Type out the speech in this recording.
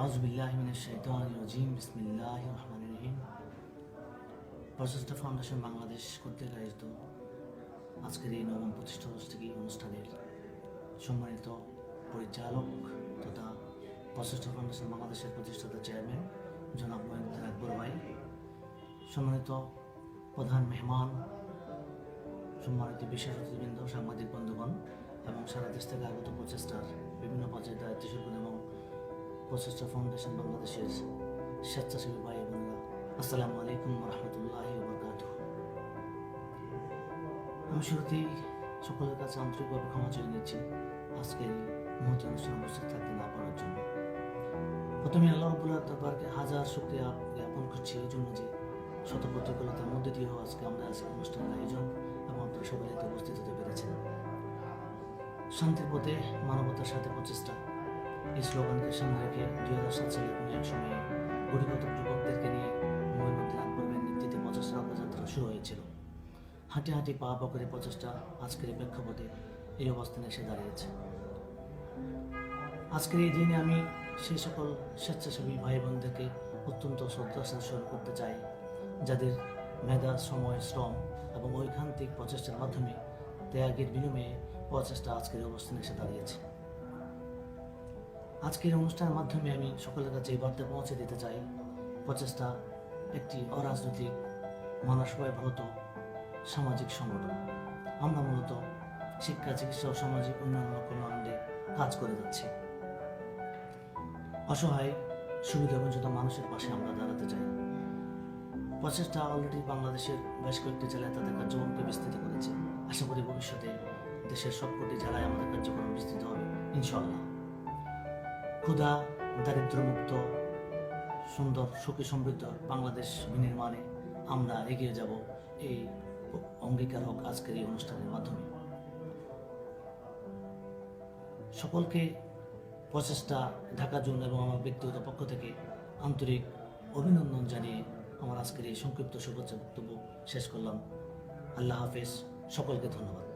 আউজ রাজিম বিসমিল্লাহ রহমান রহিম। প্রচেষ্টা ফাউন্ডেশন বাংলাদেশ কর্তৃক আয়োজিত আজকের এই নবম প্রতিষ্ঠা বার্ষিকী অনুষ্ঠানের সম্মানিত পরিচালক তথা প্রচেষ্টা ফাউন্ডেশন বাংলাদেশের প্রতিষ্ঠাতা চেয়ারম্যান জনাব মহিন্দ্র আকবর ভাই, সম্মানিত প্রধান মেহমান, সম্মানিত বিশেষ অতিথিবৃন্দ, সাংবাদিক বন্ধুগণ এবং সারা দেশ থেকে আগত প্রচেষ্টার বিভিন্ন পর্যায়ে দায়িত্বশীলগণ এবং প্রচেষ্টা ফাউন্ডেশন বাংলাদেশের স্বেচ্ছাসেবী ভাই বোনেরা, আসসালামু আলাইকুম রহমতুল্লাহ আমি শুরুতেই সকলের কাছে আন্তরিকভাবে ক্ষমা চেয়ে নিচ্ছি আজকের মহতি অনুষ্ঠানে উপস্থিত থাকতে না পারার জন্য। প্রথমে আল্লাহ দরবারকে হাজার শুক্রিয়া জ্ঞাপন করছি এই জন্য যে শত প্রতিকূলতার মধ্যে দিয়েও আজকে আমরা আজকে অনুষ্ঠানের আয়োজন এবং আপনারা সকলে উপস্থিত হতে পেরেছেন। শান্তির পথে মানবতার সাথে প্রচেষ্টা এই স্লোগানকে সামনে রেখে দুই হাজার সময়ে যুবকদেরকে নিয়ে নেতৃত্বে প্রচেষ্টা যাত্রা শুরু হয়েছিল। হাঁটি হাঁটি পা বকরে প্রচেষ্টা আজকের এই প্রেক্ষাপটে এই অবস্থানে এসে দাঁড়িয়েছে। আজকের এই দিনে আমি সেই সকল স্বেচ্ছাসেবী ভাই বোনদেরকে অত্যন্ত শ্রদ্ধার সাথে করতে চাই, যাদের মেধা, সময়, শ্রম এবং ঐকান্তিক প্রচেষ্টার মাধ্যমে ত্যাগের বিনিময়ে প্রচেষ্টা আজকের অবস্থানে এসে দাঁড়িয়েছে। আজকের অনুষ্ঠানের মাধ্যমে আমি সকলের কাছে এই বার্তা পৌঁছে দিতে চাই। প্রচেষ্টা একটি অরাজনৈতিক মানসবায় মূলত সামাজিক সংগঠন। আমরা মূলত শিক্ষা, চিকিৎসা ও সামাজিক উন্নয়ন কর্মকাণ্ডে কাজ করে যাচ্ছি। অসহায় সুবিধা বঞ্চিত মানুষের পাশে আমরা দাঁড়াতে চাই। প্রচেষ্টা অলরেডি বাংলাদেশের বেশ কয়েকটি জেলায় তাদের কার্যক্রমকে বিস্তৃত করেছে। আশা করি ভবিষ্যতে দেশের সবকটি জেলায় আমাদের কার্যক্রম বিস্তৃত হবে ইনশাল্লাহ ক্ষুধা দারিদ্র্যমুক্ত, সুন্দর, সুখী সমৃদ্ধ বাংলাদেশ বিনির্মাণে আমরা এগিয়ে যাব এই অঙ্গীকার হোক আজকের এই অনুষ্ঠানের মাধ্যমে। সকলকে প্রচেষ্টা ঢাকার জন্য এবং আমার ব্যক্তিগত পক্ষ থেকে আন্তরিক অভিনন্দন জানিয়ে আমার আজকের এই সংক্ষিপ্ত শুভেচ্ছা বক্তব্য শেষ করলাম। আল্লাহ হাফেজ। সকলকে ধন্যবাদ।